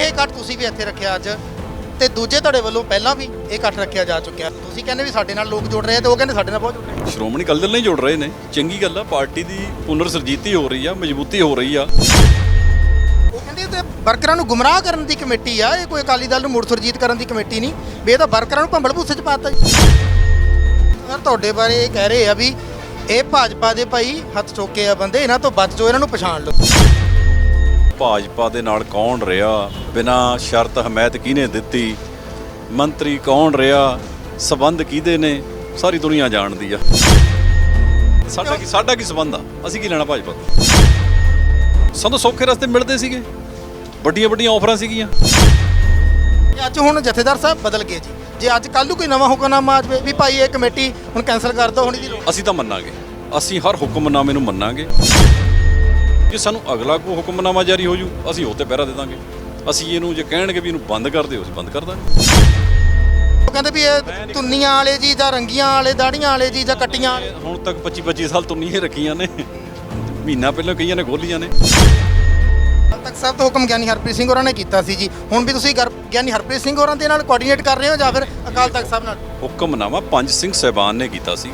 ਇਹ ਇਕੱਠ ਤੁਸੀਂ ਵੀ ਇੱਥੇ ਰੱਖਿਆ ਅੱਜ ਤੇ ਦੂਜੇ ਤੁਹਾਡੇ ਵੱਲੋਂ ਪਹਿਲਾਂ ਵੀ ਇਹ ਇਕੱਠ ਰੱਖਿਆ ਜਾ ਚੁੱਕਿਆ। ਤੁਸੀਂ ਕਹਿੰਦੇ ਵੀ ਸਾਡੇ ਨਾਲ ਲੋਕ ਜੁੜ ਰਹੇ ਆ ਤੇ ਉਹ ਕਹਿੰਦੇ ਸਾਡੇ ਨਾਲ ਬਹੁਤ ਜੁੜ ਰਹੇ ਸ਼੍ਰੋਮਣੀ ਅਕਾਲੀ ਦਲ ਨਾਲ ਹੀ ਜੁੜ ਰਹੇ ਨੇ। ਚੰਗੀ ਗੱਲ ਆ ਪਾਰਟੀ ਦੀ ਪੁਨਰ ਸਰਜੀਤੀ ਹੋ ਰਹੀ ਆ ਮਜ਼ਬੂਤੀ ਹੋ ਰਹੀ ਆ। ਉਹ ਕਹਿੰਦੇ ਤੇ ਵਰਕਰਾਂ ਨੂੰ ਗੁੰਮਰਾਹ ਕਰਨ ਦੀ ਕਮੇਟੀ ਆ ਇਹ ਕੋਈ ਅਕਾਲੀ ਦਲ ਨੂੰ ਮੁੜ ਸੁਰਜੀਤ ਕਰਨ ਦੀ ਕਮੇਟੀ ਨਹੀਂ ਵੀ ਇਹ ਤਾਂ ਵਰਕਰਾਂ ਨੂੰ ਭੰਬਲ ਭੂਸੇ ਚ ਪਾਤਾ ਜੀ। ਸਰ ਤੁਹਾਡੇ ਬਾਰੇ ਇਹ ਕਹਿ ਰਹੇ ਆ ਵੀ ਇਹ ਭਾਜਪਾ ਦੇ ਭਾਈ ਹੱਥ ਚੋਕੇ ਆ ਬੰਦੇ ਇਹਨਾਂ ਤੋਂ ਬਚ ਜਾਓ ਇਹਨਾਂ ਨੂੰ ਪਛਾਣ ਲਓ। ਭਾਜਪਾ ਦੇ ਨਾਲ ਕੌਣ ਰਿਹਾ? ਬਿਨਾ ਸ਼ਰਤ ਹਮਾਇਤ ਕਿਹਨੇ ਦਿੱਤੀ? ਮੰਤਰੀ ਕੌਣ ਰਿਹਾ? ਸਬੰਧ ਕਿਹਦੇ ਨੇ? ਸਾਰੀ ਦੁਨੀਆ ਜਾਣਦੀ ਆ। ਸਾਡਾ ਕੀ ਸਾਡਾ ਕੀ ਸਬੰਧ ਆ? ਅਸੀਂ ਕੀ ਲੈਣਾ ਭਾਜਪਾ ਤੋਂ? ਸਾਨੂੰ ਸੌਖੇ ਰਸਤੇ ਮਿਲਦੇ ਸੀਗੇ। ਵੱਡੀਆਂ ਵੱਡੀਆਂ ਆਫਰਾਂ ਸੀਗੀਆਂ। ਅੱਜ ਹੁਣ ਜਥੇਦਾਰ ਸਾਹਿਬ ਬਦਲ ਗਏ ਜੀ। ਜੇ ਅੱਜ ਕੱਲ੍ਹ ਨੂੰ ਕੋਈ ਨਵਾਂ ਹੁਕਮਨਾਮਾ ਆ ਜਾਵੇ ਵੀ ਭਾਈ ਇਹ ਕਮੇਟੀ ਹੁਣ ਕੈਨਸਲ ਕਰ ਦਿਓ ਹੁਣ ਲੋੜ ਅਸੀਂ ਤਾਂ ਮੰਨਾਂਗੇ। ਅਸੀਂ ਹਰ ਹੁਕਮਨਾਮੇ ਨੂੰ ਮੰਨਾਂਗੇ। ਜੇ ਸਾਨੂੰ ਅਗਲਾ ਕੋਈ ਹੁਕਮਨਾਮਾ ਜਾਰੀ ਹੋ ਜੂ ਅਸੀਂ ਉਹ ਤੇ ਪਹਿਰਾ ਦੇ ਦਾਂਗੇ। ਅਸੀਂ ਇਹਨੂੰ ਜੇ ਕਹਿਣਗੇ ਵੀ ਇਹਨੂੰ ਬੰਦ ਕਰ ਦਿਓ ਅਸੀਂ ਬੰਦ ਕਰ ਦਾਂਗੇ। ਉਹ ਕਹਿੰਦੇ ਵੀ ਇਹ ਤੁੰਨੀਆਂ ਵਾਲੇ ਜੀ ਜਾਂ ਰੰਗੀਆਂ ਵਾਲੇ ਦਾੜੀਆਂ ਵਾਲੇ ਜੀ ਜਾਂ ਕੱਟੀਆਂ। ਵਾਲੇ ਹੁਣ ਤੱਕ 25 25 ਸਾਲ ਤੋਂ ਨਹੀਂ ਰੱਖੀਆਂ ਨੇ। ਮਹੀਨਾ ਪਹਿਲਾਂ ਕਈਆਂ ਨੇ ਖੋਲੀਆਂ ਨੇ। ਤਖਤ ਸਾਹਿਬ ਤੋਂ ਹੁਕਮ ਗਿਆਨੀ ਹਰਪ੍ਰੀਤ ਸਿੰਘ ਹੋਰਾਂ ਨੇ ਕੀਤਾ ਸੀ ਜੀ। ਹੁਣ ਵੀ ਤੁਸੀਂ ਗਿਆਨੀ ਹਰਪ੍ਰੀਤ ਸਿੰਘ ਹੋਰਾਂ ਦੇ ਨਾਲ ਕੋਆਰਡੀਨੇਟ ਕਰ ਰਹੇ ਹੋ ਜਾਂ ਫਿਰ ਅਕਾਲ ਤਖਤ ਸਾਹਿਬ ਨਾਲ? ਹੁਕਮਨਾਮਾ ਪੰਜ ਸਿੰਘ ਸਹਿਬਾਨ ਨੇ ਕੀਤਾ ਸੀ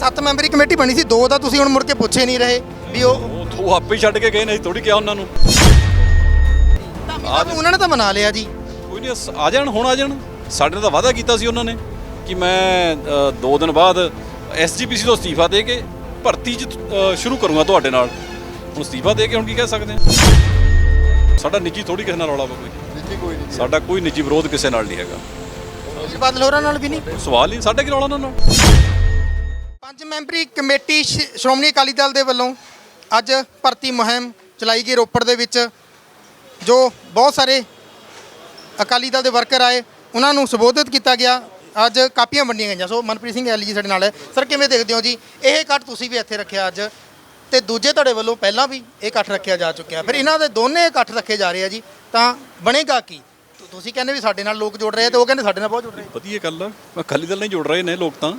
ਸੱਤ ਮੈਂਬਰੀ ਕਮੇਟੀ ਬਣੀ ਸੀ ਦੋ ਦਾ ਤੁਸੀਂ ਹੁਣ ਮੁੜ ਕੇ ਪੁੱਛੇ ਨਹੀਂ ਰਹੇ। ਵੀ ਉਹ ਆਪੇ ਹੀ ਛੱਡ ਕੇ ਗਏ ਨੇ ਅਸੀਂ ਥੋੜੀ ਕਿਹਾ ਉਹਨਾਂ ਨੂੰ। ਆ ਉਹਨਾਂ ਨੇ ਤਾਂ ਮਨਾ ਲਿਆ ਜੀ। ਕੋਈ ਨਹੀਂ ਅਸ- ਆ ਜਾਣ ਹੁਣ ਆ ਜਾਣ। ਸਾਡੇ ਨਾਲ ਤਾਂ ਵਾਅਦਾ ਕੀਤਾ ਸੀ ਉਹਨਾਂ ਨੇ ਕਿ ਮੈਂ ਅ, ਦੋ ਦਿਨ ਬਾਅਦ ਐਸਜੀਪੀਸੀ ਤੋਂ ਅਸਤੀਫਾ ਦੇ ਕੇ ਭਰਤੀ ਚ ਅ, ਸ਼ੁਰੂ ਕਰੂੰਗਾ ਤੁਹਾਡੇ ਨਾਲ। ਹੁਣ ਅਸਤੀਫਾ ਦੇ ਕੇ ਹੁਣ ਕੀ ਕਹਿ ਸਕਦੇ ਹਾਂ ਸਾਡਾ ਨਿੱਜੀ ਥੋੜੀ ਕਿਸੇ ਨਾਲ ਰੌਲਾ ਵਾ ਕੋਈ ਨਿੱਜੀ ਕੋਈ ਨਹੀਂ ਸਾਡਾ ਕੋਈ ਨਿੱਜੀ ਵਿਰੋਧ ਕਿਸੇ ਨਾਲ ਨਹੀਂ ਹੈਗਾ। ਬਾਦਲ ਹੋਰਾਂ ਨਾਲ ਵੀ ਨਹੀਂ? ਸਵਾਲ ਹੀ ਸਾਡਾ ਕੀ ਰੌਲਾ ਉਹਨਾਂ ਨਾਲ? ਪੰਜ ਮੈਂਬਰੀ ਕਮੇਟੀ ਸ਼੍ਰੋਮਣੀ ਅਕਾਲੀ ਦਲ ਦੇ ਵੱਲੋਂ ਅੱਜ ਭਰਤੀ ਮੁਹਿੰਮ ਚਲਾਈ ਗਈ ਰੋਪੜ ਦੇ ਵਿੱਚ ਜੋ ਬਹੁਤ ਸਾਰੇ ਅਕਾਲੀ ਦਲ ਦੇ ਵਰਕਰ ਆਏ ਉਹਨਾਂ ਨੂੰ ਸੰਬੋਧਿਤ ਕੀਤਾ ਗਿਆ। ਅੱਜ ਕਾਪੀਆਂ ਵੰਡੀਆਂ ਗਈਆਂ। ਸੋ ਮਨਪ੍ਰੀਤ ਸਿੰਘ ਐਲ ਜੀ ਸਾਡੇ ਨਾਲ ਹੈ। ਸਰ ਕਿਵੇਂ ਦੇਖਦੇ ਹੋ ਜੀ? ਇਹ ਇਕੱਠ ਤੁਸੀਂ ਵੀ ਇੱਥੇ ਰੱਖਿਆ ਅੱਜ ਤੇ ਦੂਜੇ ਤੁਹਾਡੇ ਵੱਲੋਂ ਪਹਿਲਾਂ ਵੀ ਇਹ ਇਕੱਠ ਰੱਖਿਆ ਜਾ ਚੁੱਕਿਆ। ਫਿਰ ਇਹਨਾਂ ਦੇ ਦੋਨੇ ਇਕੱਠ ਰੱਖੇ ਜਾ ਰਹੇ ਆ ਜੀ। ਤਾਂ ਬਣੇਗਾ ਕੀ? ਤੁਸੀਂ ਕਹਿੰਦੇ ਵੀ ਸਾਡੇ ਨਾਲ ਲੋਕ ਜੁੜ ਰਹੇ ਆ ਤੇ ਉਹ ਕਹਿੰਦੇ ਸਾਡੇ ਨਾਲ ਬਹੁਤ ਜੁੜ ਰਹੇ ਵਧੀਆ ਗੱਲ ਆ। ਅਕਾਲੀ ਦਲ ਨਾਲ ਹੀ ਜੁੜ ਰਹੇ ਨੇ ਲੋਕ ਤਾਂ।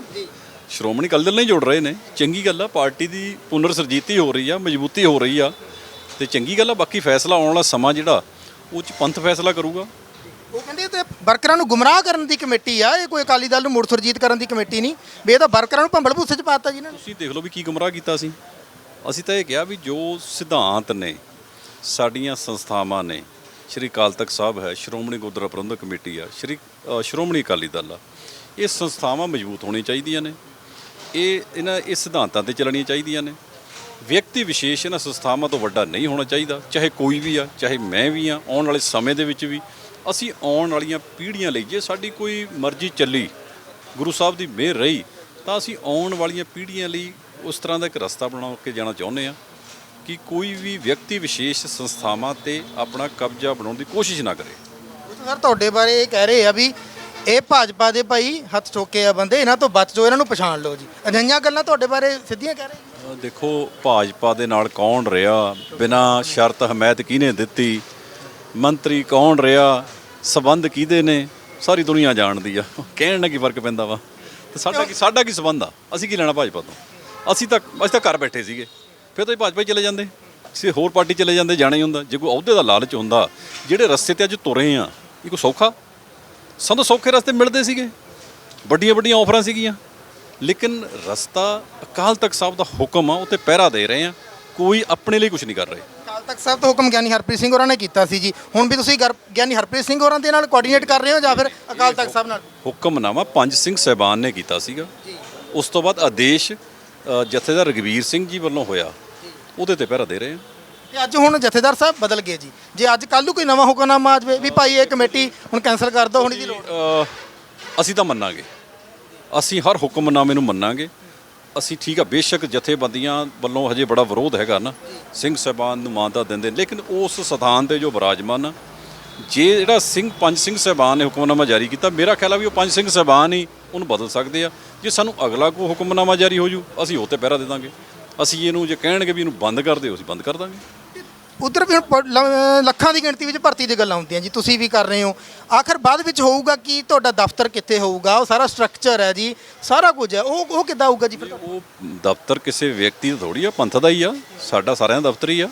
ਸ਼੍ਰੋਮਣੀ ਅਕਾਲੀ ਦਲ ਨਾਲ ਹੀ ਜੁੜ ਰਹੇ ਨੇ। ਚੰਗੀ ਗੱਲ ਆ ਪਾਰਟੀ ਦੀ ਪੁਨਰ ਸਰਜੀਤੀ ਹੋ ਰਹੀ ਆ ਮਜ਼ਬੂਤੀ ਹੋ ਰਹੀ ਆ ਤੇ ਚੰਗੀ ਗੱਲ ਆ ਬਾਕੀ ਫੈਸਲਾ ਆਉਣ ਵਾਲਾ ਸਮਾਂ ਜਿਹੜਾ ਉਹ ਚ ਪੰਥ ਫੈਸਲਾ ਕਰੂਗਾ। ਉਹ ਕਹਿੰਦੇ ਤੇ ਵਰਕਰਾਂ ਨੂੰ ਗੁੰਮਰਾਹ ਕਰਨ ਦੀ ਕਮੇਟੀ ਆ ਇਹ ਕੋਈ ਅਕਾਲੀ ਦਲ ਨੂੰ ਮੁੜ ਸੁਰਜੀਤ ਕਰਨ ਦੀ ਕਮੇਟੀ ਨਹੀਂ। ਵੀ ਇਹ ਤਾਂ ਵਰਕਰਾਂ ਨੂੰ ਭੰਬਲ ਭੂਸੇ ਚ ਪਾਤਾ ਜੀ ਇਹਨਾਂ ਨੇ। ਤੁਸੀਂ ਦੇਖ ਲਓ ਵੀ ਕੀ ਗੁੰਮਰਾਹ ਕੀਤਾ ਸੀ। ਅਸੀਂ ਤਾਂ ਇਹ ਕਿਹਾ ਵੀ ਜੋ ਸਿਧਾਂਤ ਨੇ ਸਾਡੀਆਂ ਸੰਸਥਾਵਾਂ ਨੇ ਸ਼੍ਰੀ ਅਕਾਲ ਤਖਤ ਸਾਹਿਬ ਹੈ ਸ਼੍ਰੋਮਣੀ ਗੁਰਦੁਆਰਾ ਪ੍ਰਬੰਧਕ ਕਮੇਟੀ ਆ ਸ਼੍ਰੀ ਅ, ਸ਼੍ਰੋਮਣੀ ਅਕਾਲੀ ਦਲ ਆ ਇਹ ਸੰਸਥਾਵਾਂ ਮਜ਼ਬੂਤ ਹੋਣੀਆਂ ਚਾਹੀਦੀਆਂ ਨੇ। ਇਹ ਇਹਨਾਂ ਇਹ ਸਿਧਾਂਤਾਂ ਤੇ ਚੱਲਣੀਆਂ ਚਾਹੀਦੀਆਂ ਨੇ। ਵਿਅਕਤੀ ਵਿਸ਼ੇਸ਼ ਇਹਨਾਂ ਸੰਸਥਾਵਾਂ ਤੋਂ ਵੱਡਾ ਨਹੀਂ ਹੋਣਾ ਚਾਹੀਦਾ, ਚਾਹੇ ਕੋਈ ਵੀ ਆ, ਚਾਹੇ ਮੈਂ ਵੀ ਆ, ਆਉਣ ਵਾਲੇ ਸਮੇਂ ਦੇ ਵਿੱਚ ਵੀ। ਅਸੀਂ ਆਉਣ ਵਾਲੀਆਂ ਪੀੜ੍ਹੀਆਂ ਲਈ ਜੇ ਸਾਡੀ ਕੋਈ ਮਰਜ਼ੀ ਚੱਲੀ, ਗੁਰੂ ਸਾਹਿਬ ਦੀ ਮਿਹਰ ਰਹੀ, ਤਾਂ ਅਸੀਂ ਆਉਣ ਵਾਲੀਆਂ ਪੀੜ੍ਹੀਆਂ ਲਈ ਉਸ ਤਰ੍ਹਾਂ ਦਾ ਇੱਕ ਰਸਤਾ ਬਣਾ ਕੇ ਜਾਣਾ ਚਾਹੁੰਦੇ ਆ ਕਿ ਕੋਈ ਵੀ ਵਿਅਕਤੀ ਵਿਸ਼ੇਸ਼ ਸੰਸਥਾਵਾਂ ਤੇ ਆਪਣਾ ਕਬਜ਼ਾ ਬਣਾਉਣ ਦੀ ਕੋਸ਼ਿਸ਼ ਨਾ ਕਰੇ। ਸਰ, ਤੁਹਾਡੇ ਬਾਰੇ ਇਹ ਕਹਿ ਰਹੇ ਆ ਵੀ ਇਹ ਭਾਜਪਾ ਦੇ ਭਾਈ ਹੱਥ ਚੋਕੇ ਆ ਬੰਦੇ, ਇਹਨਾਂ ਤੋਂ ਬਚ ਜਾਓ, ਇਹਨਾਂ ਨੂੰ ਪਛਾਣ ਲਓ ਜੀ। ਅਜਿਹੀਆਂ ਗੱਲਾਂ ਤੁਹਾਡੇ ਬਾਰੇ ਸਿੱਧੀਆਂ ਕਹਿ ਰਹੇ ਦੇਖੋ, ਭਾਜਪਾ ਦੇ ਨਾਲ ਕੌਣ ਰਿਹਾ? ਬਿਨਾ ਸ਼ਰਤ ਹਮਾਇਤ ਕਿਹਨੇ ਦਿੱਤੀ? ਮੰਤਰੀ ਕੌਣ ਰਿਹਾ? ਸਬੰਧ ਕਿਹਦੇ ਨੇ? ਸਾਰੀ ਦੁਨੀਆ ਜਾਣਦੀ ਆ। ਕਹਿਣ ਨਾਲ ਕੀ ਫ਼ਰਕ ਪੈਂਦਾ ਵਾ? ਤੇ ਸਾਡਾ ਕੀ ਸਾਡਾ ਕੀ ਸਬੰਧ ਆ? ਅਸੀਂ ਕੀ ਲੈਣਾ ਭਾਜਪਾ ਤੋਂ? ਅਸੀਂ ਤਾਂ ਅਸੀਂ ਤਾਂ ਘਰ ਬੈਠੇ ਸੀਗੇ। ਫਿਰ ਤਾਂ ਇਹ ਭਾਜਪਾ ਹੀ ਚਲੇ ਜਾਂਦੇ। ਕਿਸੇ ਹੋਰ ਪਾਰਟੀ ਚਲੇ ਜਾਂਦੇ, ਜਾਣਾ ਹੀ ਹੁੰਦਾ। ਜੇ ਕੋਈ ਅਹੁਦੇ ਦਾ ਲਾਲਚ ਹੁੰਦਾ, ਜਿਹੜੇ ਰਸਤੇ ਤੇ ਅੱਜ ਤੁਰੇ ਆ, ਇਹ ਕੋਈ ਸੌਖਾ? ਸਾਨੂੰ ਸੌਖੇ ਰਸਤੇ ਮਿਲਦੇ ਸੀਗੇ। ਵੱਡੀਆਂ ਵੱਡੀਆਂ ਆਫਰਾਂ ਸੀਗੀਆਂ। ਲੇਕਿਨ ਰਸਤਾ ਅਕਾਲ ਤਖਤ ਸਾਹਿਬ ਦਾ ਹੁਕਮ ਆ ਉਹ ਤੇ ਪਹਿਰਾ ਦੇ ਰਹੇ ਆ। ਕੋਈ ਆਪਣੇ ਲਈ ਕੁਝ ਨਹੀਂ ਕਰ ਰਹੇ। ਅਕਾਲ ਤਖਤ ਸਾਹਿਬ ਤੋਂ ਹੁਕਮ ਗਿਆਨੀ ਹਰਪ੍ਰੀਤ ਸਿੰਘ ਹੋਰਾਂ ਨੇ ਕੀਤਾ ਸੀ ਜੀ। ਹੁਣ ਵੀ ਤੁਸੀਂ ਗਰ- ਗਿਆਨੀ ਹਰਪ੍ਰੀਤ ਸਿੰਘ ਹੋਰਾਂ ਦੇ ਨਾਲ ਕੋਆਰਡੀਨੇਟ ਕਰ ਰਹੇ ਹੋ ਜਾਂ ਫਿਰ ਅਕਾਲ ਤਖਤ ਸਾਹਿਬ ਨਾਲ? ਹੁਕਮਨਾਮਾ ਪੰਜ ਸਿੰਘ ਸਹਿਬਾਨ ਨੇ ਕੀਤਾ ਸੀਗਾ। ਉਸ ਤੋਂ ਬਾਅਦ ਆਦੇਸ਼ ਅ, ਜਥੇਦਾਰ ਰਗਵੀਰ ਸਿੰਘ ਜੀ ਵੱਲੋਂ ਹੋਇਆ। ਉਹਦੇ ਤੇ ਪਹਿਰਾ ਦੇ ਰਹੇ ਆ। ਤੇ ਅੱਜ ਹੁਣ ਜਥੇਦਾਰ ਸਾਹਿਬ ਬਦਲ ਗਏ ਜੀ। ਜੇ ਅੱਜ ਕੱਲ੍ਹ ਨੂੰ ਕੋਈ ਨਵਾਂ ਹੁਕਮਨਾਮਾ ਆ ਜਾਵੇ ਵੀ ਭਾਈ ਇਹ ਕਮੇਟੀ ਹੁਣ ਕੈਨਸਲ ਕਰ ਦਿਓ ਹੁਣ ਇਹਦੀ ਲੋੜ ਅ, ਅਸੀਂ ਤਾਂ ਮੰਨਾਂਗੇ। ਅਸੀਂ ਹਰ ਹੁਕਮਨਾਮੇ ਨੂੰ ਮੰਨਾਂਗੇ। ਅਸੀਂ ਠੀਕ ਆ ਬੇਸ਼ੱਕ ਜਥੇਬੰਦੀਆਂ ਵੱਲੋਂ ਹਜੇ ਬੜਾ ਵਿਰੋਧ ਹੈਗਾ ਨਾ। ਸਿੰਘ ਸਾਹਿਬਾਨ ਨੂੰ ਮਾਨਤਾ ਦਿੰਦੇ ਨੇ, ਲੇਕਿਨ ਉਸ ਸਥਾਨ ਤੇ ਜੋ ਵਿਰਾਜਮਾਨ ਆ ਜੇ ਜਿਹੜਾ ਸਿੰਘ ਪੰਜ ਸਿੰਘ ਸਾਹਿਬਾਨ ਨੇ ਹੁਕਮਨਾਮਾ ਜਾਰੀ ਕੀਤਾ ਮੇਰਾ ਖਿਆਲ ਆ ਵੀ ਉਹ ਪੰਜ ਸਿੰਘ ਸਾਹਿਬਾਨ ਹੀ ਉਹਨੂੰ ਬਦਲ ਸਕਦੇ ਆ। ਜੇ ਸਾਨੂੰ ਅਗਲਾ ਕੋਈ ਹੁਕਮਨਾਮਾ ਜਾਰੀ ਹੋ ਜੂ ਅਸੀਂ ਉਹ ਤੇ ਪਹਿਰਾ ਦੇ ਦਾਂਗੇ। ਅਸੀਂ ਇਹਨੂੰ ਜੇ ਕਹਿਣਗੇ ਵੀ ਇਹਨੂੰ ਬੰਦ ਕਰ ਦਿਓ ਅਸੀਂ ਬੰਦ ਕਰ ਦਾਂਗੇ। ਉਧਰ ਵੀ ਹੁਣ ਪ- ਲ- ਲੱਖਾਂ ਦੀ ਗਿਣਤੀ ਵਿੱਚ ਭਰਤੀ ਦੀ ਗੱਲਾਂ ਹੁੰਦੀਆਂ ਜੀ ਤੁਸੀਂ ਵੀ ਕਰ ਰਹੇ ਹੋ। ਆਖਰ ਬਾਅਦ ਵਿੱਚ ਹੋਊਗਾ ਕਿ? ਤੁਹਾਡਾ ਦਫ਼ਤਰ ਕਿੱਥੇ ਹੋਊਗਾ? ਉਹ ਸਾਰਾ ਸਟਰਕਚਰ ਹੈ ਜੀ ਸਾਰਾ ਕੁਝ ਹੈ। ਉਹ ਉਹ ਕਿੱਦਾਂ ਹੋਊਗਾ ਜੀ ਫਿਰ? ਉਹ ਦਫ਼ਤਰ ਕਿਸੇ ਵਿਅਕਤੀ ਦਾ ਥੋੜੀ ਆ ਪੰਥ ਦਾ ਹੀ ਆ ਸਾਡਾ ਸਾਰਿਆਂ ਦਾ ਦਫ਼ਤਰ ਹੀ ਆ।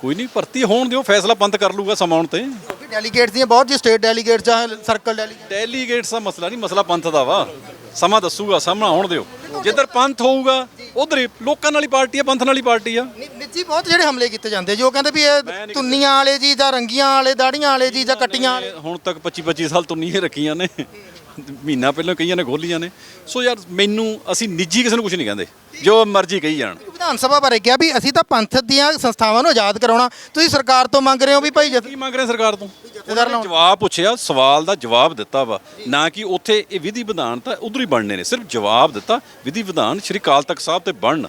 ਕੋਈ ਨਹੀਂ ਭਰਤੀ ਹੋਣ ਦਿਓ ਫੈਸਲਾ ਪੰਥ ਕਰ ਲੂਗਾ ਸਮਾਂ ਆਉਣ ਤੇ। ਕਿਉਂਕਿ ਡੈਲੀਗੇਟਸ ਦੀਆਂ ਬਹੁਤ ਜੀ ਸਟੇਟ ਡੈਲੀਗੇਟਸ ਜਾਂ ਸਰਕਲ ਡੈਲੀਗੇਟ ਡੈਲੀਗੇਟਸ ਦਾ ਮਸਲਾ ਨਹੀਂ ਮਸਲਾ ਪੰਥ ਦਾ ਵਾ। ਸਮਾਂ ਦੱਸੂਗਾ ਸਾਹਮਣਾ ਆਉਣ ਦਿਓ। ਜਿੱਧਰ ਪੰਥ ਹੋਊਗਾ ਉਧਰ ਹੀ ਲੋਕਾਂ ਨਾਲ ਹੀ ਪਾਰਟੀ ਆ ਪੰਥ ਨਾਲ ਹੀ ਪਾਰਟੀ ਆ। ਨਿੱਜੀ ਬਹੁਤ ਜਿਹੜੇ ਹਮਲੇ ਕੀਤੇ ਜਾਂਦੇ ਜੀ ਕਹਿੰਦੇ ਵੀ ਇਹ ਤੁੰਨੀਆਂ ਵਾਲੇ ਜੀ ਜਾਂ ਰੰਗੀਆਂ ਵਾਲੇ ਦਾੜੀਆਂ ਵਾਲੇ ਜੀ ਜਾਂ ਕੱਟੀਆਂ ਵਾਲੇ। ਹੁਣ ਤੱਕ 25 25 ਸਾਲ ਤੋਂ ਨਹੀਂ ਰੱਖੀਆਂ ਨੇ। ਮਹੀਨਾ ਪਹਿਲਾਂ ਕਈਆਂ ਨੇ ਖੋਲੀਆਂ ਨੇ। ਸੋ ਯਾਰ ਮੈਨੂੰ ਅਸੀਂ ਨਿੱਜੀ ਕਿਸੇ ਨੂੰ ਕੁਝ ਨਹੀਂ ਕਹਿੰਦੇ। ਜੋ ਮਰਜ਼ੀ ਕਹੀ ਜਾਣ। ਵਿਧਾਨ ਸਭਾ ਬਾਰੇ ਕਿਹਾ ਵੀ ਅਸੀਂ ਤਾਂ ਪੰਥ ਦੀਆਂ ਸੰਸਥਾਵਾਂ ਨੂੰ ਆਜ਼ਾਦ ਕਰਾਉਣਾ। ਤੁਸੀਂ ਸਰਕਾਰ ਤੋਂ ਮੰਗ ਰਹੇ ਹੋ ਵੀ ਭਾਈ ਕੀ ਮੰਗ ਰਹੇ ਸਰਕਾਰ ਤੋਂ? ਜਥੇਦਾਰ ਜਵਾਬ ਪੁੱਛਿਆ ਸਵਾਲ ਦਾ ਜਵਾਬ ਦਿੱਤਾ ਵਾ। ਨਾ ਕਿ ਉੱਥੇ ਇਹ ਵਿਧੀ ਵਿਧਾਨ ਤਾਂ ਉਧਰ ਹੀ ਬਣਨੇ ਨੇ। ਸਿਰਫ ਜਵਾਬ ਦਿੱਤਾ ਵਿਧੀ ਵਿਧਾਨ ਸ਼੍ਰੀ ਅਕਾਲ ਤਖਤ ਸਾਹਿਬ ਤੇ ਬਣਨ।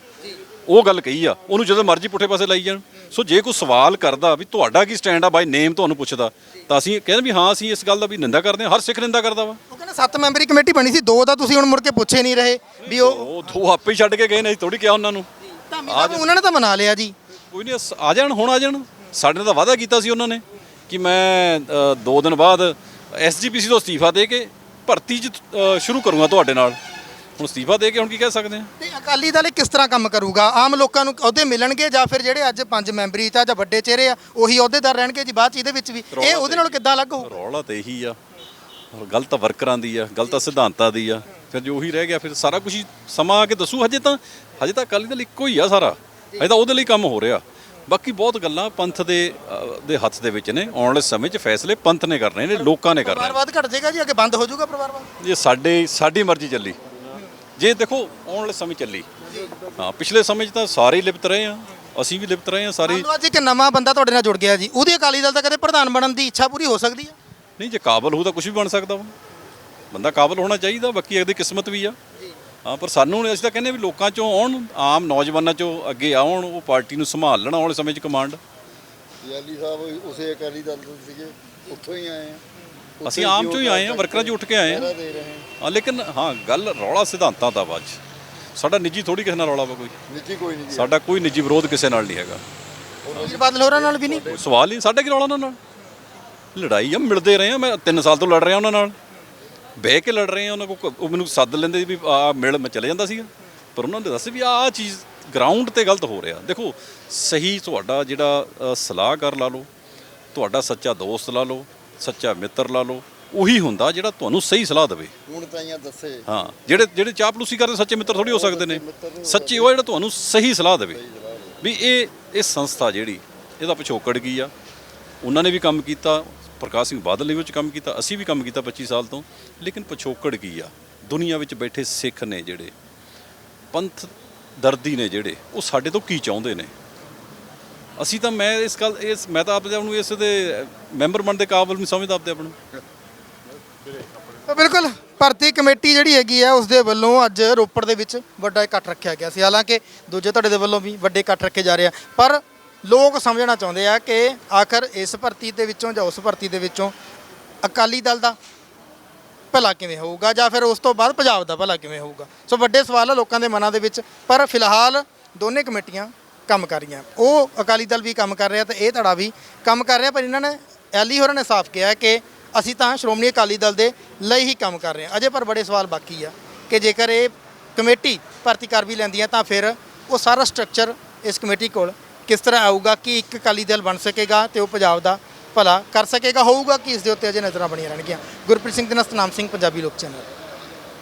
ਉਹ ਗੱਲ ਕਹੀ ਆ। ਉਹਨੂੰ ਜਦੋਂ ਮਰਜ਼ੀ ਪੁੱਠੇ ਪਾਸੇ ਲਾਈ ਜਾਣ। ਸੋ ਜੇ ਕੋਈ ਸਵਾਲ ਕਰਦਾ ਵੀ ਤੁਹਾਡਾ ਕੀ ਸਟੈਂਡ ਆ ਬਾਈ ਨੇਮ ਤੁਹਾਨੂੰ ਪੁੱਛਦਾ ਤਾਂ ਅਸੀਂ ਕਹਿੰਦੇ ਵੀ ਹਾਂ ਅਸੀਂ ਇਸ ਗੱਲ ਦਾ ਵੀ ਨਿੰਦਾ ਕਰਦੇ ਹਾਂ। ਹਰ ਸਿੱਖ ਨਿੰਦਾ ਕਰਦਾ ਵਾ। ਸੱਤ ਮੈਂਬਰੀ ਕਮੇਟੀ ਬਣੀ ਸੀ ਦੋ ਤਾਂ ਤੁਸੀਂ ਹੁਣ ਮੁੜ ਕੇ ਪੁੱਛੇ ਨਹੀਂ ਰਹੇ ਵੀ ਉਹ ਉਹ ਦੋ ਆਪੇ ਹੀ ਛੱਡ ਕੇ ਗਏ ਨੇ ਥੋੜੀ ਕਿਹਾ ਉਹਨਾਂ ਨੂੰ। ਧਾਮੀ ਉਹਨਾਂ ਨੇ ਤਾਂ ਮਨਾ ਲਿਆ ਜੀ। ਕੋਈ ਨਹੀਂ ਅਸ- ਆ ਜਾਣ ਹੁਣ ਆ ਜਾਣ। ਸਾਡੇ ਨਾਲ ਤਾਂ ਵਾਅਦਾ ਕੀਤਾ ਸੀ ਉਹਨਾਂ ਨੇ ਕਿ ਮੈਂ ਅ, ਦੋ ਦਿਨ ਬਾਅਦ ਐਸਜੀਪੀਸੀ ਤੋਂ ਅਸਤੀਫਾ ਦੇ ਕੇ ਭਰਤੀ ਚ ਅ, ਸ਼ੁਰੂ ਕਰੂੰਗਾ ਤੁਹਾਡੇ ਨਾਲ। ਹੁਣ ਅਸਤੀਫਾ ਦੇ ਕੇ ਹੁਣ ਕੀ ਕਹਿ ਸਕਦੇ ਆ ਤੇ ਅਕਾਲੀ ਦਲ ਇਹ ਕਿਸ ਤਰ੍ਹਾਂ ਕੰਮ ਕਰੂਗਾ? ਆਮ ਲੋਕਾਂ ਨੂੰ ਅਹੁਦੇ ਮਿਲਣਗੇ ਜਾਂ ਫਿਰ ਜਿਹੜੇ ਅੱਜ ਪੰਜ ਮੈਂਬਰੀ ਤਾਂ ਜਾਂ ਵੱਡੇ ਚਿਹਰੇ ਆ ਉਹੀ ਅਹੁਦੇਦਾਰ ਰਹਿਣਗੇ ਜੀ ਬਾਅਦ ਚ ਇਹਦੇ ਵਿੱਚ ਵੀ? ਇਹ ਉਹਦੇ ਨਾਲ ਕਿੱਦਾਂ ਅਲੱਗ ਹੋਊ ਰੌਲਾ ਤਾਂ ਇਹੀ ਆ। ਔਰ ਗੱਲ ਤਾਂ ਵਰਕਰਾਂ ਦੀ ਆ ਗੱਲ ਤਾਂ ਸਿਧਾਂਤਾਂ ਦੀ ਆ। ਫਿਰ ਜੋ ਉਹੀ ਰਹਿ ਗਿਆ ਫਿਰ ਸਾਰਾ ਕੁਝ ਸਮਾਂ ਆ ਕੇ ਦੱਸੂ। ਹਜੇ ਤਾਂ ਹਜੇ ਤਾਂ ਅਕਾਲੀ ਦਲ ਇੱਕੋ ਹੀ ਆ ਸਾਰਾ। ਹਜੇ ਤਾਂ ਉਹਦੇ ਲਈ ਕੰਮ ਹੋ ਰਿਹਾ। ਬਾਕੀ ਬਹੁਤ ਗੱਲਾਂ ਪੰਥ ਦੇ ਦੇ ਹੱਥ ਦੇ ਵਿੱਚ ਨੇ। ਆਉਣ ਵਾਲੇ ਸਮੇਂ 'ਚ ਫੈਸਲੇ ਪੰਥ ਨੇ ਕਰਨੇ ਨੇ ਲੋਕਾਂ ਨੇ ਕਰਨੇ। ਪਰਿਵਾਰਵਾਦ ਘਟ ਜਾਏਗਾ ਜੀ? ਅੱਗੇ ਬੰਦ ਹੋ ਜਾਊਗਾ ਪਰਿਵਾਰਵਾਦ? ਇਹ ਸਾਡੇ ਸਾਡੀ ਮਰਜ਼ੀ ਚੱਲੀ। ਜੇ ਦੇਖੋ ਆਉਣ ਵਾਲੇ ਸਮੇਂ ਚੱਲੀ। ਹਾਂ ਪਿਛਲੇ ਸਮੇਂ 'ਚ ਤਾਂ ਸਾਰੇ ਲਿਪਤ ਰਹੇ ਆ। ਅਸੀਂ ਵੀ ਲਿਪਤ ਰਹੇ ਆ ਸਾਰੇ ਅੱਜ ਇੱਕ ਨਵਾਂ ਬੰਦਾ ਤੁਹਾਡੇ ਨਾਲ ਜੁੜ ਗਿਆ ਜੀ। ਉਹਦੀ ਅਕਾਲੀ ਦਲ ਦਾ ਕਦੇ ਪ੍ਰਧਾਨ ਬਣਨ ਦੀ ਇੱਛਾ ਪੂਰੀ ਹੋ ਸਕਦੀ ਹੈ ਨਹੀਂ ਜੇ ਕਾਬਲ ਹੋਊ ਤਾਂ ਕੁਝ ਵੀ ਬਣ ਸਕਦਾ ਵਾ। ਬੰਦਾ ਕਾਬਲ ਹੋਣਾ ਚਾਹੀਦਾ ਬਾਕੀ ਇਹਦੀ ਕਿਸਮਤ ਵੀ ਆ। ਹਾਂ ਪਰ ਸਾਨੂੰ ਅਸੀਂ ਤਾਂ ਕਹਿੰਦੇ ਵੀ ਲੋਕਾਂ ਚੋਂ ਆਉਣ ਆਮ ਨੌਜਵਾਨਾਂ ਚੋਂ ਅੱਗੇ ਆਉਣ ਉਹ ਪਾਰਟੀ ਨੂੰ ਸੰਭਾਲ ਲੈਣ ਵਾਲੇ ਸਮੇਂ 'ਚ ਕਮਾਂਡ ਯਾਲੀ ਸਾਹਿਬ ਉਸੇ ਅਕਾਲੀ ਦਲ ਤੋਂ ਸੀਗੇ ਉੱਥੋਂ ਹੀ ਆਏ ਆ। ਅਸੀਂ ਆਮ ਚੋਂ ਹੀ ਆਏ ਆ ਵਰਕਰਾਂ 'ਚ ਉੱਠ ਕੇ ਆਏ ਆ। ਹਾਂ ਲੇਕਿਨ ਹਾਂ ਗੱਲ ਰੌਲਾ ਸਿਧਾਂਤਾਂ ਦਾ ਵਾ ਅੱਜ। ਸਾਡਾ ਨਿੱਜੀ ਥੋੜੀ ਕਿਸੇ ਨਾਲ ਰੌਲਾ ਵਾ ਕੋਈ। ਨਿੱਜੀ ਕੋਈ ਨਹੀਂ ਜੀ। ਸਾਡਾ ਕੋਈ ਨਿੱਜੀ ਵਿਰੋਧ ਕਿਸੇ ਨਾਲ ਨਹੀਂ ਹੈਗਾ। ਵੀਰ ਬਾਦਲ ਹੋਰਾਂ ਨਾਲ ਵੀ ਨਹੀਂ ਸਵਾਲ ਹੀ ਨਹੀਂ, ਸਾਡਾ ਕੀ ਰੌਲਾ ਉਹਨਾਂ ਨਾਲ? ਲੜਾਈ ਆ ਮਿਲਦੇ ਰਹੇ ਆ ਮੈਂ 3 ਸਾਲ ਤੋਂ ਲੜ ਰਿਹਾ ਉਹਨਾਂ ਨਾਲ। ਬਹਿ ਕੇ ਲੜ ਰਹੇ ਆ ਉਹਨਾਂ ਕੋ ਉਹ ਮੈਨੂੰ ਸੱਦ ਲੈਂਦੇ ਵੀ ਆ ਮਿਲ ਮੈਂ ਚਲੇ ਜਾਂਦਾ ਸੀਗਾ। ਪਰ ਉਹਨਾਂ ਨੇ ਦੱਸ ਵੀ ਆਹ ਚੀਜ਼ ਗਰਾਊਂਡ ਤੇ ਗਲਤ ਹੋ ਰਿਹਾ। ਦੇਖੋ ਸਹੀ ਤੁਹਾਡਾ ਜਿਹੜਾ ਸਲਾਹਕਾਰ ਲਾ ਲਓ ਤੁਹਾਡਾ ਸੱਚਾ ਦੋਸਤ ਲਾ ਲਓ ਸੱਚਾ ਮਿੱਤਰ ਲਾ ਲਓ ਉਹੀ ਹੁੰਦਾ ਜਿਹੜਾ ਤੁਹਾਨੂੰ ਸਹੀ ਸਲਾਹ ਦੇਵੇ। ਹੁਣ ਤਾਈਆਂ ਦੱਸੇ। ਹਾਂ ਜਿਹੜੇ ਜਿਹੜੇ ਚਾਪਲੂਸੀ ਕਰਦੇ ਸੱਚੇ ਮਿੱਤਰ ਥੋੜੀ ਹੋ ਸਕਦੇ ਨੇ। ਸੱਚੇ ਉਹ ਜਿਹੜਾ ਤੁਹਾਨੂੰ ਸਹੀ ਸਲਾਹ ਦੇਵੇ। ਵੀ ਇਹ ਇਹ ਸੰਸਥਾ ਜਿਹੜੀ ਇਹਦਾ ਪਿਛੋਕੜ ਕੀ ਆ? ਉਹਨਾਂ ਨੇ ਵੀ ਕੰਮ ਕੀਤਾ ਪ੍ਰਕਾਸ਼ ਸਿੰਘ ਬਾਦਲ ਨੇ ਵਿੱਚ ਕੰਮ ਕੀਤਾ, ਅਸੀਂ ਵੀ ਕੰਮ ਕੀਤਾ 25 ਸਾਲ ਤੋਂ, ਲੇਕਿਨ ਪਿਛੋਕੜ ਕੀ ਆ? ਦੁਨੀਆ ਵਿੱਚ ਬੈਠੇ ਸਿੱਖ ਨੇ ਜਿਹੜੇ, ਪੰਥ ਦਰਦੀ ਨੇ ਜਿਹੜੇ, ਉਹ ਸਾਡੇ ਤੋਂ ਕੀ ਚਾਹੁੰਦੇ ਨੇ? ਅਸੀਂ ਤਾਂ ਮੈਂ ਇਸ ਗੱਲ, ਇਸ, ਮੈਂ ਤਾਂ ਆਪਦੇ ਆਪ ਨੂੰ ਇਸ ਦੇ ਮੈਂਬਰ ਬਣਨ ਦੇ ਕਾਬਿਲ ਨਹੀਂ ਸਮਝਦਾ ਆਪਦੇ ਆਪ ਨੂੰ। ਬਿਲਕੁਲ, ਭਰਤੀ ਕਮੇਟੀ ਜਿਹੜੀ ਹੈਗੀ ਆ ਉਸ ਦੇ ਵੱਲੋਂ ਅੱਜ ਰੋਪੜ ਦੇ ਵਿੱਚ ਵੱਡਾ ਇਕੱਠ ਰੱਖਿਆ ਗਿਆ ਸੀ। ਹਾਲਾਂਕਿ, ਦੂਜੇ ਤੁਹਾਡੇ ਦੇ ਵੱਲੋਂ ਵੀ ਵੱਡੇ ਇਕੱਠ ਰੱਖੇ ਜਾ ਰਹੇ ਆ। ਪਰ ਲੋਕ ਸਮਝਣਾ ਚਾਹੁੰਦੇ ਆ ਕਿ ਆਖਰ ਇਸ ਭਰਤੀ ਦੇ ਵਿੱਚੋਂ ਜਾਂ ਉਸ ਭਰਤੀ ਦੇ ਵਿੱਚੋਂ ਅਕਾਲੀ ਦਲ ਦਾ ਭਲਾ ਕਿਵੇਂ ਹੋਊਗਾ ਜਾਂ ਫਿਰ ਉਸ ਤੋਂ ਬਾਅਦ ਪੰਜਾਬ ਦਾ ਭਲਾ ਕਿਵੇਂ ਹੋਊਗਾ? ਸੋ ਵੱਡੇ ਸਵਾਲ ਆ ਲੋਕਾਂ ਦੇ ਮਨਾਂ ਦੇ ਵਿੱਚ, ਪਰ ਫਿਲਹਾਲ ਦੋਨੇ ਕਮੇਟੀਆਂ ਕੰਮ ਕਰ ਰਹੀਆਂ। ਉਹ ਅਕਾਲੀ ਦਲ ਵੀ ਕੰਮ ਕਰ ਰਿਹਾ ਤੇ ਇਹ ਧੜਾ ਵੀ ਕੰਮ ਕਰ ਰਿਹਾ, ਪਰ ਇਹਨਾਂ ਨੇ, ਐਲੀ ਹੋਰਾਂ ਨੇ ਸਾਫ਼ ਕਿਹਾ ਕਿ ਅਸੀਂ ਤਾਂ ਸ਼੍ਰੋਮਣੀ ਅਕਾਲੀ ਦਲ ਦੇ ਲਈ ਹੀ ਕੰਮ ਕਰ ਰਹੇ ਹਾਂ। ਅਜੇ ਪਰ ਬੜੇ ਸਵਾਲ ਬਾਕੀ ਆ ਕਿ ਜੇਕਰ ਇਹ ਕਮੇਟੀ ਭਰਤੀ ਕਰ ਵੀ ਲੈਂਦੀ ਹੈ ਤਾਂ ਫਿਰ ਉਹ ਸਾਰਾ ਸਟਰਕਚਰ ਇਸ ਕਮੇਟੀ ਕੋਲ ਕਿਸ ਤਰ੍ਹਾਂ ਆਊਗਾ, ਕਿ ਇੱਕ ਅਕਾਲੀ ਦਲ ਬਣ ਸਕੇਗਾ ਤੇ ਉਹ ਪੰਜਾਬ ਦਾ ਭਲਾ ਕਰ ਸਕੇਗਾ, ਹੋਊਗਾ ਕਿ, ਇਸ ਦੇ ਉੱਤੇ ਅਜੇ ਨਜ਼ਰਾਂ ਬਣੀਆਂ ਰਹਿਣਗੀਆਂ। ਗੁਰਪ੍ਰੀਤ ਸਿੰਘ ਦੇ ਨਾਲ ਸਤਨਾਮ ਸਿੰਘ, ਪੰਜਾਬੀ ਲੋਕ ਚੈਨਲ।